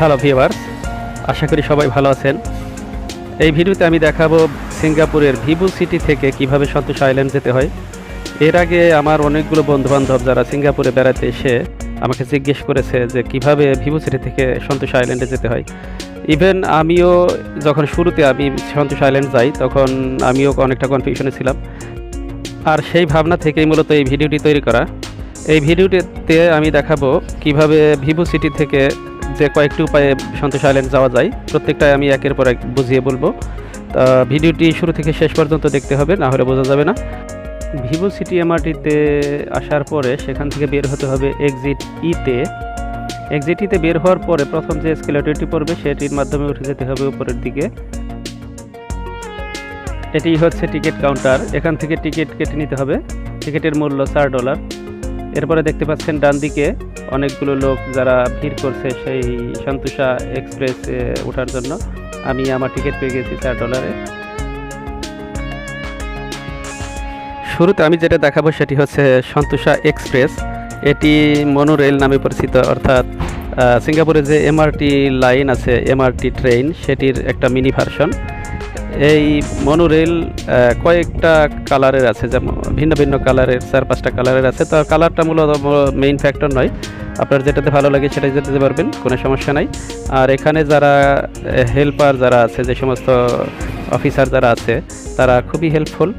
Hello ভিওয়ার আশা করি সবাই ভালো আছেন। এই ভিডিওতে আমি দেখাবো সিঙ্গাপুরের ভিভু সিটি থেকে কীভাবে সন্তোষ আইল্যান্ড যেতে হয়। এর আগে আমার অনেকগুলো বন্ধুবান্ধব যারা সিঙ্গাপুরে বেড়াতে এসে আমাকে জিজ্ঞেস করেছে যে কীভাবে ভিভু সিটি থেকে সন্তোষ আইল্যান্ডে যেতে হয়। ইভেন আমিও যখন শুরুতে আমি সন্তোষ আইল্যান্ড যাই, তখন আমিও অনেকটা কনফিউশনে ছিলাম। আর সেই ভাবনা থেকেই মূলত এই ভিডিওটি তৈরি করা। এই ভিডিওটিতে আমি দেখাবো কীভাবে ভিভো সিটি থেকে যে কয়েকটি উপায়ে সন্তোষ আইল্যান্ড যাওয়া যায়, প্রত্যেকটাই আমি একের পর এক বুঝিয়ে বলব। তা ভিডিওটি শুরু থেকে শেষ পর্যন্ত দেখতে হবে, না হলে বোঝা যাবে না। ভিভো সিটি এমআরটিতে আসার পরে সেখান থেকে বের হতে হবে এক্সিট ইতে। এক্সিট ইতে বের হওয়ার পরে প্রথম যে স্কেলেটরটি পড়বে সেটির মাধ্যমে উঠে যেতে হবে উপরের দিকে। এটি হচ্ছে টিকিট কাউন্টার, এখান থেকে টিকিট কেটে নিতে হবে। টিকিটের মূল্য চার ডলার। এরপরে দেখতে পাচ্ছেন ডান দিকে অনেকগুলো লোক যারা ভিড় করছে সেই সন্তোষা এক্সপ্রেসে ওঠার জন্য। আমি আমার টিকিট পেয়ে গেছি চার ডলারে। শুরুতে আমি যেটা দেখাবো সেটি হচ্ছে সন্তোষা এক্সপ্রেস। এটি মনোরেল নামে পরিচিত, অর্থাৎ সিঙ্গাপুরে যে এমআরটি লাইন আছে, এমআরটি ট্রেন, সেটির একটা মিনি ভার্সন। এই মনোরেল কয়েকটা কালারের আছে, যেমন ভিন্ন ভিন্ন কালারের চার পাঁচটা কালারের আছে। তো কালারটা মূলত মেইন ফ্যাক্টর নয়। আপনার যেটাতে ভালো লাগে সেটাই যেতে পারবেন, কোনো সমস্যা নাই। আর এখানে যারা হেল্পার যারা আছে, যে সমস্ত অফিসার যারা আছে, তারা খুবই হেল্পফুল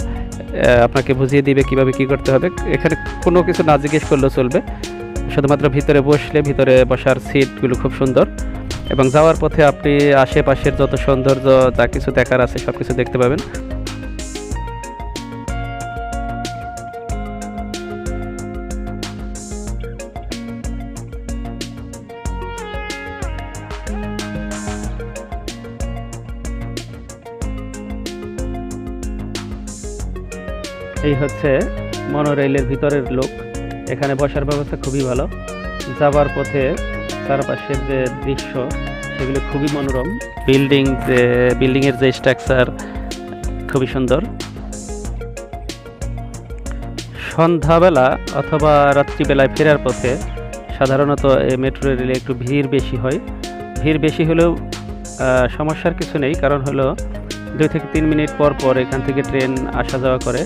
আপনাকে বুঝিয়ে দিবে কীভাবে কি করতে হবে। এখানে কোনো কিছু না জিজ্ঞেস করলেও চলবে। শুধুমাত্র ভিতরে বসলে ভিতরে বসার সিটগুলো খুব সুন্দর। এবং যাওয়ার পথে আপনি আশেপাশের যত সৌন্দর্য, যা কিছু দেখার আছে সব কিছু দেখতে পাবেন। এই হচ্ছে মনোরেলের ভিতরের লোক এখানে বসার ব্যবস্থা খুবই ভালো। যাবার পথে চারপাশের যে দৃশ্য, সেগুলো খুবই মনোরম। বিল্ডিং যে বিল্ডিংয়ের যে স্ট্রাকচার খুবই সুন্দর। সন্ধ্যাবেলা অথবা রাত্রিবেলায় ফেরার পথে সাধারণত এই মেট্রো রেলে একটু ভিড় বেশি হয়। ভিড় বেশি হলেও সমস্যার কিছু নেই, কারণ হলো দুই থেকে তিন মিনিট পর পর এখান থেকে ট্রেন আসা যাওয়া করে।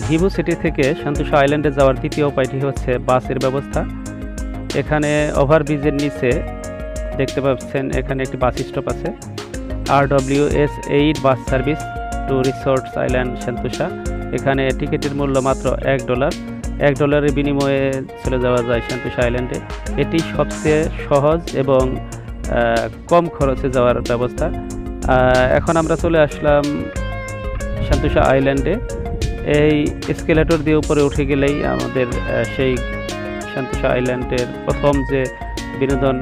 ভিভো সিটি থেকে সন্তোষা আইল্যান্ডে যাওয়ার দ্বিতীয় উপায়টি হচ্ছে বাসের ব্যবস্থা। এখানে ওভারব্রিজের নিচে দেখতে পাচ্ছেন এখানে একটি বাস স্টপ আছে। আর W S eight bus service to resorts island Sentosa. এখানে টিকিটের মূল্য মাত্র এক ডলার। এক ডলারের বিনিময়ে চলে যাওয়া যায় সন্তোষা আইল্যান্ডে। এটি সবচেয়ে সহজ এবং কম খরচে যাওয়ার ব্যবস্থা। এখন আমরা চলে আসলাম সন্তোষা আইল্যান্ডে। এই স্কেলেটর দিয়ে উপরে উঠে গেলেই আমাদের সেই সন্তোষা আইল্যান্ডের প্রথম যে বিনোদন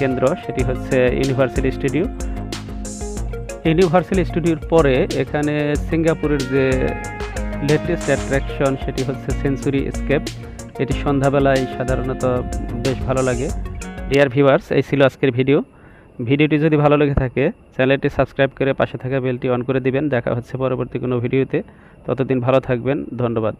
কেন্দ্র, সেটি হচ্ছে ইউনিভার্সাল স্টুডিও ইউনিভার্সাল স্টুডিওর পরে এখানে সিঙ্গাপুরের যে লেটেস্ট অ্যাট্রাকশন সেটি হচ্ছে সেঞ্চুরি স্কেপ এটি সন্ধ্যাবেলায় সাধারণত বেশ ভালো লাগে। ডিয়ার ভিউয়ার্স এই ছিল আজকের ভিডিও ভিডিওটি যদি ভালো লেগে থাকে, চ্যানেলটি সাবস্ক্রাইব করে পাশে থাকা বেলটি অন করে দিবেন। দেখা হচ্ছে পরবর্তী কোনো ভিডিওতে। ততদিন ভালো থাকবেন। ধন্যবাদ।